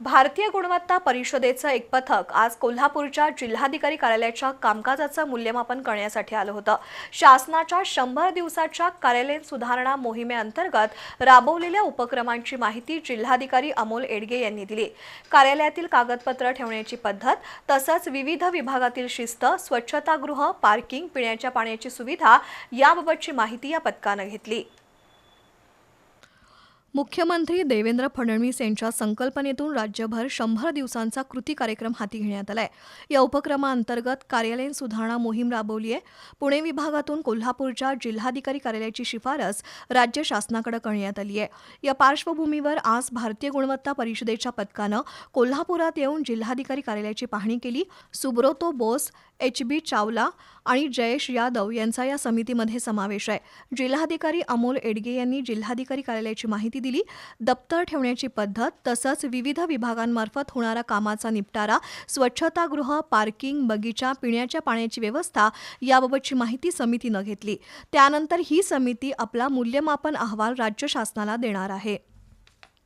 भारतीय गुणवत्ता परिषदेचं एक पथक आज कोल्हापूरच्या जिल्हाधिकारी कार्यालयाच्या कामकाजाचं मूल्यमापन करण्यासाठी आलं होतं. शासनाच्या शंभर दिवसाच्या कार्यालयीन सुधारणा मोहिमेअंतर्गत राबवलेल्या उपक्रमांची माहिती जिल्हाधिकारी अमोल एडगे यांनी दिली. कार्यालयातील कागदपत्र ठेवण्याची पद्धत तसंच विविध विभागातील शिस्त स्वच्छतागृह पार्किंग पिण्याच्या पाण्याची सुविधा याबाबतची माहिती या पथकानं घेतली. मुख्यमंत्री देवेंद्र फडणवीस यांच्या संकल्पनेतून राज्यभर शंभर दिवसांचा कृती कार्यक्रम हाती घेण्यात आलाय. या उपक्रमाअंतर्गत कार्यालयीन सुधारणा मोहीम राबवली आहे. पुणे विभागातून कोल्हापूरच्या जिल्हाधिकारी कार्यालयाची शिफारस राज्य शासनाकडे करण्यात आली आहे. या पार्श्वभूमीवर आज भारतीय गुणवत्ता परिषदेच्या पथकानं कोल्हापुरात येऊन जिल्हाधिकारी कार्यालयाची पाहणी केली. सुब्रोतो बोस एच बी चावला आणि जयेश यादव यांचा या समितीमध्ये समावेश आहे. जिल्हाधिकारी अमोल एडगे यांनी जिल्हाधिकारी कार्यालयाची माहिती दिली. दप्तर ठेवण्याची पद्धत तसंच विविध विभागांमार्फत होणारा कामाचा निपटारा स्वच्छतागृह पार्किंग बगीचा पिण्याच्या पाण्याची व्यवस्था याबाबतची माहिती समितीनं घेतली. त्यानंतर ही समिती आपला मूल्यमापन अहवाल राज्य शासनाला देणार आहे.